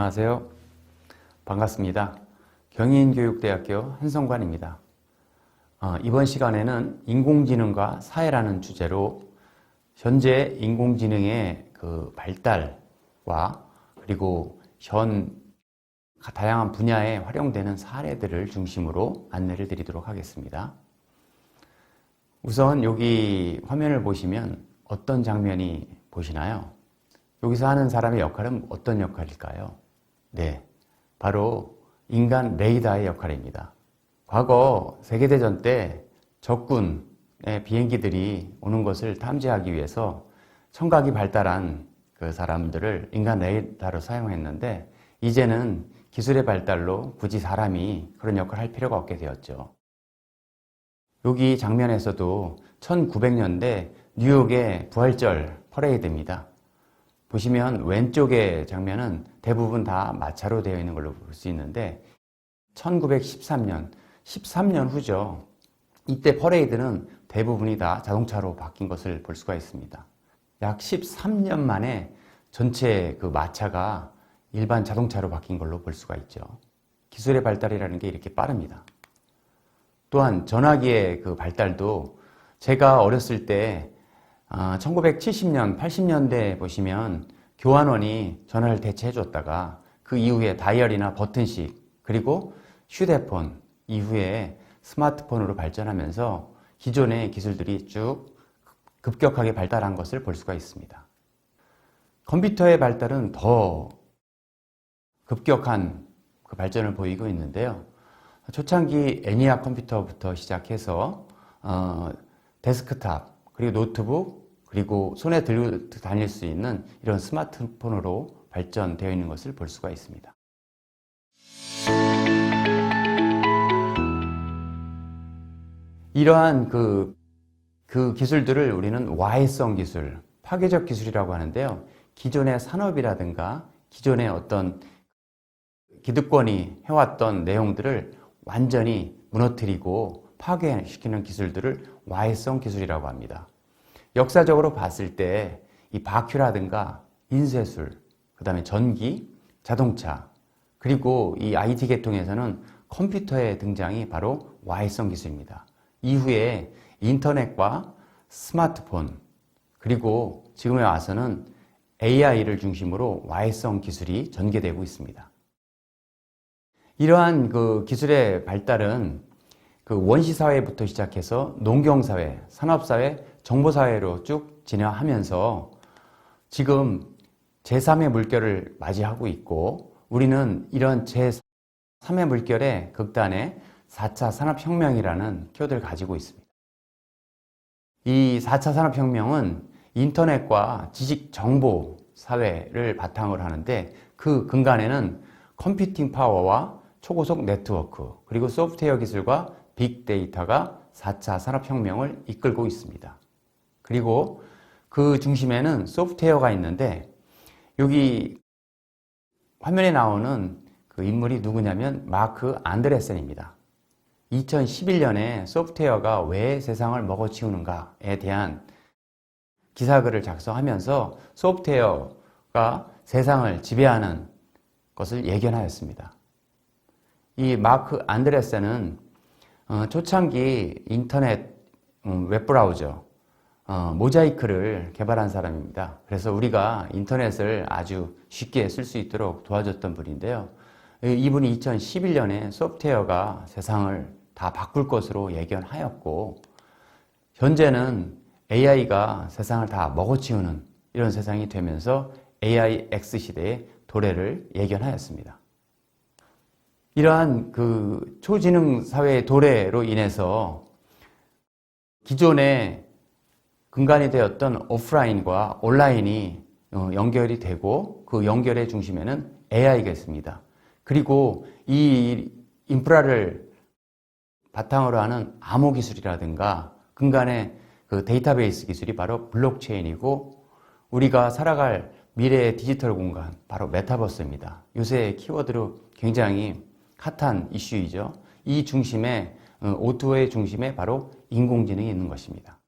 안녕하세요. 반갑습니다. 경인교육대학교 한성관입니다. 어, 이번 시간에는 인공지능과 사회라는 주제로 현재 인공지능의 그 발달과 그리고 현 다양한 분야에 활용되는 사례들을 중심으로 안내를 드리도록 하겠습니다. 우선 여기 화면을 보시면 어떤 장면이 보시나요? 여기서 하는 사람의 역할은 어떤 역할일까요? 네, 바로 인간 레이더의 역할입니다. 과거 세계대전 때 적군의 비행기들이 오는 것을 탐지하기 위해서 청각이 발달한 그 사람들을 인간 레이더로 사용했는데 이제는 기술의 발달로 굳이 사람이 그런 역할을 할 필요가 없게 되었죠. 여기 장면에서도 1900년대 뉴욕의 부활절 퍼레이드입니다. 보시면 왼쪽의 장면은 대부분 다 마차로 되어 있는 걸로 볼 수 있는데 1913년, 13년 후죠. 이때 퍼레이드는 대부분이 다 자동차로 바뀐 것을 볼 수가 있습니다. 약 13년 만에 전체 그 마차가 일반 자동차로 바뀐 걸로 볼 수가 있죠. 기술의 발달이라는 게 이렇게 빠릅니다. 또한 전화기의 그 발달도 제가 어렸을 때 1970년, 80년대 보시면 교환원이 전화를 대체해 줬다가 그 이후에 다이얼이나 버튼식 그리고 휴대폰 이후에 스마트폰으로 발전하면서 기존의 기술들이 쭉 급격하게 발달한 것을 볼 수가 있습니다. 컴퓨터의 발달은 더 급격한 그 발전을 보이고 있는데요. 초창기 애니악 컴퓨터부터 시작해서 어, 데스크탑 그리고 노트북 그리고 손에 들고 다닐 수 있는 이런 스마트폰으로 발전되어 있는 것을 볼 수가 있습니다. 이러한 그, 그 기술들을 우리는 와해성 기술, 파괴적 기술이라고 하는데요. 기존의 산업이라든가 기존의 어떤 기득권이 해왔던 내용들을 완전히 무너뜨리고 파괴시키는 기술들을 와해성 기술이라고 합니다. 역사적으로 봤을 때 이 바큐라든가 인쇄술, 그 다음에 전기, 자동차, 그리고 이 IT 계통에서는 컴퓨터의 등장이 바로 와해성 기술입니다. 이후에 인터넷과 스마트폰, 그리고 지금에 와서는 AI를 중심으로 와해성 기술이 전개되고 있습니다. 이러한 그 기술의 발달은 그 원시 사회부터 시작해서 농경 사회, 산업 사회, 정보 사회로 쭉 진화하면서 지금 제3의 물결을 맞이하고 있고 우리는 이런 제3의 물결의 극단에 4차 산업혁명이라는 키워드를 가지고 있습니다. 이 4차 산업혁명은 인터넷과 지식 정보 사회를 바탕으로 하는데 그 근간에는 컴퓨팅 파워와 초고속 네트워크 그리고 소프트웨어 기술과 빅데이터가 4차 산업혁명을 이끌고 있습니다. 그리고 그 중심에는 소프트웨어가 있는데 여기 화면에 나오는 그 인물이 누구냐면 마크 안드레센입니다. 2011년에 소프트웨어가 왜 세상을 먹어치우는가에 대한 기사글을 작성하면서 소프트웨어가 세상을 지배하는 것을 예견하였습니다. 이 마크 안드레센은 어, 초창기 인터넷 음, 웹브라우저 어, 모자이크를 개발한 사람입니다. 그래서 우리가 인터넷을 아주 쉽게 쓸 수 있도록 도와줬던 분인데요. 이분이 2011년에 소프트웨어가 세상을 다 바꿀 것으로 예견하였고, 현재는 AI가 세상을 다 먹어치우는 이런 세상이 되면서 AI X 시대의 도래를 예견하였습니다. 이러한 그 초지능 사회의 도래로 인해서 기존의 근간이 되었던 오프라인과 온라인이 어, 연결이 되고 그 연결의 중심에는 AI가 있습니다. 그리고 이 인프라를 바탕으로 하는 암호 기술이라든가 근간의 그 데이터베이스 기술이 바로 블록체인이고 우리가 살아갈 미래의 디지털 공간 바로 메타버스입니다. 요새 키워드로 굉장히 핫한 이슈이죠. 이 중심에 어, 오토의 중심에 바로 인공지능이 있는 것입니다.